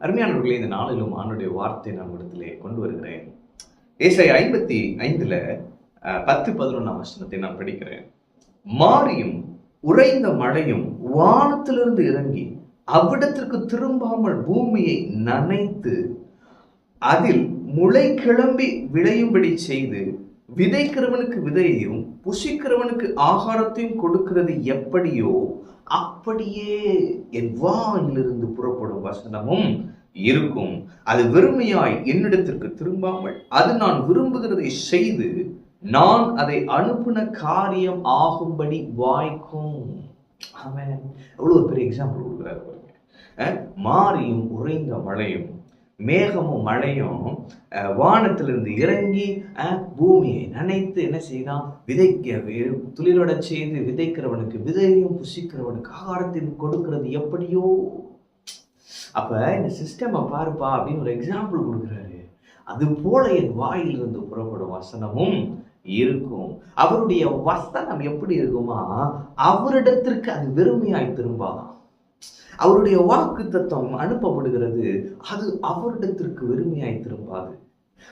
அருமையானவர்களே இந்த நாளிலும் ஆணுடைய வார்த்தை நான் இடத்திலே கொண்டு வருகிறேன். ஏசாய் ஐம்பத்தி ஐந்துல பத்து பதினொன்றாம் வசனத்தை நான் படிக்கிறேன். மாரியும் உறைந்த மழையும் வானத்திலிருந்து இறங்கி அவ்விடத்திற்கு திரும்பாமல் பூமியை நனைத்து அதில் முளை கிளம்பி விளையும்படி செய்து விதைக்கிறவனுக்கு விதையையும் புசிக்கிறவனுக்கு ஆகாரத்தையும் கொடுக்கிறது எப்படியோ அப்படியே என் வாயிலிருந்து புறப்படும் வசனமும் இருக்கும். அது வெறுமையாய் என்னிடத்திற்கு திரும்பாமல் அது நான் விரும்புகிறதை செய்து நான் அதை அனுப்பின காரியம் ஆகும்படி வாய்க்கும். அவன் எவ்வளவு பெரிய எக்ஸாம்பிள் கொடுக்குறாரு பாருங்க. மாறியும் உறைந்த மழையும் மேகமும் மழையும் வானத்திலிருந்து இறங்கி அஹ், பூமியை நனைத்து என்ன செய்தான்? விதைக்க துளிரோட செய்து விதைக்கிறவனுக்கு விதையும் புசிக்கிறவனுக்கு ஆகாரத்தையும் கொடுக்கிறது எப்படியோ. அப்ப இந்த சிஸ்டமை பாருப்பா அப்படின்னு ஒரு எக்ஸாம்பிள் கொடுக்குறாரு. அது போல என் வாயிலிருந்து புறப்படும் வசனமும் இருக்கும். அவருடைய வசனம் எப்படி இருக்குமா? அவரிடத்திற்கு அது வெறுமையாய் திரும்பாதான். அவருடைய வாக்கு தத்துவம் அனுப்பப்படுகிறது. அது அவரிடத்திற்கு வெறுமையாய் திரும்பாது.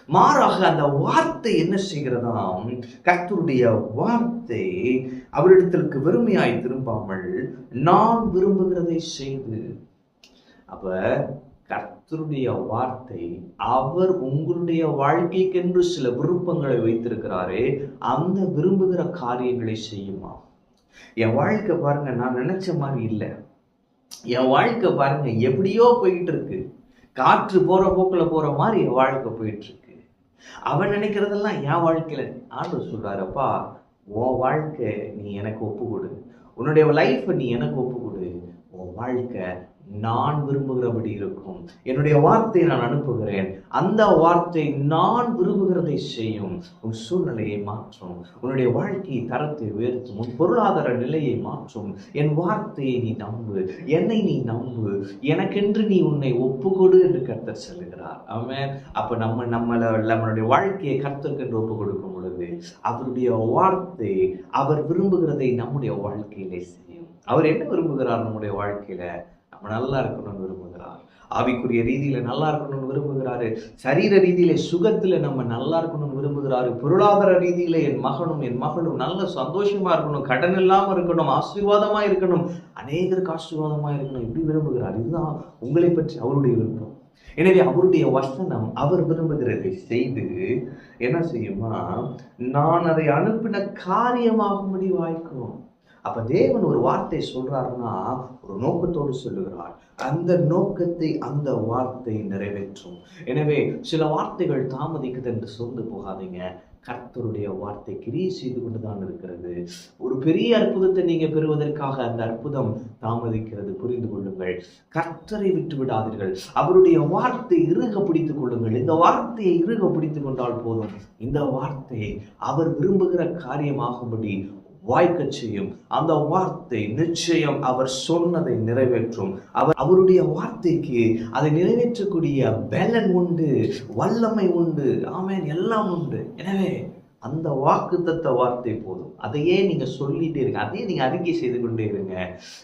மாறாக அந்த வார்த்தை என்ன செய்கிறதாம்? கர்த்தருடைய வார்த்தை அவரிடத்திற்கு வெறுமையாய் திரும்பாமல் நான் விரும்புகிறதை செய்து. அப்ப கர்த்தருடைய வார்த்தை அவர் உங்களுடைய வாழ்க்கைக்கென்று சில விருப்பங்களை வைத்திருக்கிறாரே அந்த விரும்புகிற காரியங்களை செய்யுமா என் வாழ்க்கை பாருங்க நான் நினைச்ச மாதிரி இல்லை. என் வாழ்க்கை பாருங்க எப்படியோ போயிட்டு இருக்கு. காற்று போற போக்கில் போற மாதிரி என் வாழ்க்கை போயிட்டு இருக்கு. அவன் நினைக்கிறதெல்லாம் என் வாழ்க்கையில ஆண்டு சொல்றாருப்பா உன் வாழ்க்கை நீ எனக்கு ஒப்பு கொடு. உன்னுடைய லைஃப்பை நீ எனக்கு ஒப்பு கொடு. உன் வாழ்க்கை நான் விரும்புகிறபடி இருக்கும். என்னுடைய வார்த்தையை நான் அனுப்புகிறேன். அந்த வார்த்தை நான் விரும்புகிறதை செய்யும். உன் சூழ்நிலையை மாற்றும். உன்னுடைய வாழ்க்கையை தரத்தை உயர்த்தும். உன் பொருளாதார நிலையை மாற்றும். என் வார்த்தையை நீ நம்பு. என்னை நீ நம்பு. எனக்கென்று நீ உன்னை ஒப்புக்கொடு என்று கர்த்தர் சொல்லுகிறார். அவன் அப்ப நம்ம நம்மள நம்மளுடைய வாழ்க்கையை கர்த்தருக்கு ஒப்பு கொடுக்கும் பொழுது அவருடைய வார்த்தை அவர் விரும்புகிறதை நம்முடைய வாழ்க்கையிலே செய்யும். அவர் என்ன விரும்புகிறார் நம்முடைய வாழ்க்கையில்? நம்ம நல்லா இருக்கணும்னு விரும்புகிறார். ஆவிக்குரிய ரீதியில் நல்லா இருக்கணும்னு விரும்புகிறாரு. சரீர ரீதியில சுகத்தில் நம்ம நல்லா இருக்கணும்னு விரும்புகிறாரு. பொருளாதார ரீதியில் என் மகனும் என் மகளும் நல்ல சந்தோஷமா இருக்கணும். கடன் இல்லாமல் இருக்கணும். ஆசீர்வாதமாக இருக்கணும். அநேகருக்கு ஆசீர்வாதமாக இருக்கணும். இப்படி விரும்புகிறார். இதுதான் உங்களை பற்றி அவருடைய விருப்பம். எனவே அவருடைய வசனம் அவர் விரும்புகிறதை செய்து என்ன செய்யுமா நான் அதை அனுப்பின காரியமாகும்படி வாய்க்கும். அப்ப தேவன் ஒரு வார்த்தை சொல்றாருன்னா ஒரு நோக்கத்தோடு சொல்லுகிறார். அந்த நோக்கத்தை அந்த வார்த்தை நிறைவேற்றும். எனவே சில வார்த்தைகள் தாமதிக்குது என்று சோர்ந்து போகாதீங்க. கர்த்தருடைய வார்த்தை கிரியை செய்து கொண்டுதான் இருக்கிறது. ஒரு பெரிய அற்புதத்தை நீங்க பெறுவதற்காக அந்த அற்புதம் தாமதிக்கிறது. புரிந்து கொள்ளுங்கள். கர்த்தரை விட்டு விடாதீர்கள். அவருடைய வார்த்தை இறுக பிடித்துக் கொள்ளுங்கள். இந்த வார்த்தையை இறுக பிடித்துக் கொண்டால் போதும். இந்த வார்த்தை அவர் விரும்புகிற காரியமாகும்படி வாய்க்கச் செய்யும் அந்த வார்த்தை நிச்சயம் அவர் சொன்னதை நிறைவேற்றும். அவர் அவருடைய வார்த்தைக்கு அதை நிறைவேற்றக்கூடிய பலன் உண்டு வல்லமை உண்டு. ஆமேன். எல்லாம் உண்டு. எனவே அந்த வாக்குத்தத்த வார்த்தை போதும். அதையே நீங்கள் சொல்லிகிட்டே இருங்க. அதையே நீங்கள் அறிக்கை செய்து கொண்டே இருங்க.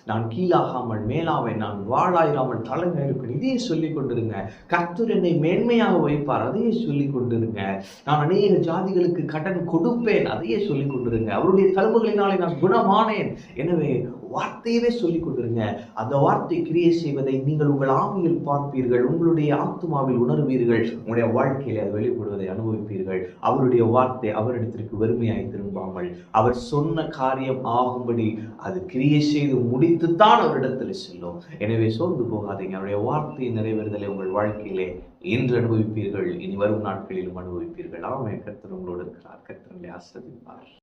நான் கீழாகாமல் மேலாவேன் நான் வாழாயிராமல் தலைமை இருப்பேன் இதையே சொல்லிக் கொண்டிருங்க. கர்த்தர் என்னை மேன்மையாக வைப்பார். அதையே சொல்லி கொண்டிருங்க. நான் அநேக ஜாதிகளுக்கு கடன் கொடுப்பேன். அதையே சொல்லிக் கொண்டிருங்க. அவருடைய தழும்புகளினாலே நான் குணமானேன். எனவே வார்த்தையவே சொல்லிக் கொண்டிருங்க. அந்த வார்த்தை கிரியை செய்வதை நீங்கள் உங்கள் ஆவியில் பார்ப்பீர்கள் உங்களுடைய ஆத்மாவில் உணர்வீர்கள் உங்களுடைய வாழ்க்கையில் அது வெளிப்படுவதை அனுபவிப்பீர்கள். அவருடைய வார்த்தை அவரிடத்திற்கு வெறுமையாய் திரும்பாமல் அவர் சொன்ன காரியம் ஆகும்படி அது கிரியை செய்து முடித்துத்தான் அவரிடத்தில் செல்லும். எனவே சோர்ந்து போகாதீங்க. அவருடைய வார்த்தை நிறைவேறுதலை உங்கள் வாழ்க்கையிலே இன்று அனுபவிப்பீர்கள் இனி வரும் நாட்களிலும் அனுபவிப்பீர்கள். ஆமே கர்த்தர் உங்களோடு இருக்கிறார். கர்த்தர்களை ஆசிரதிப்பார்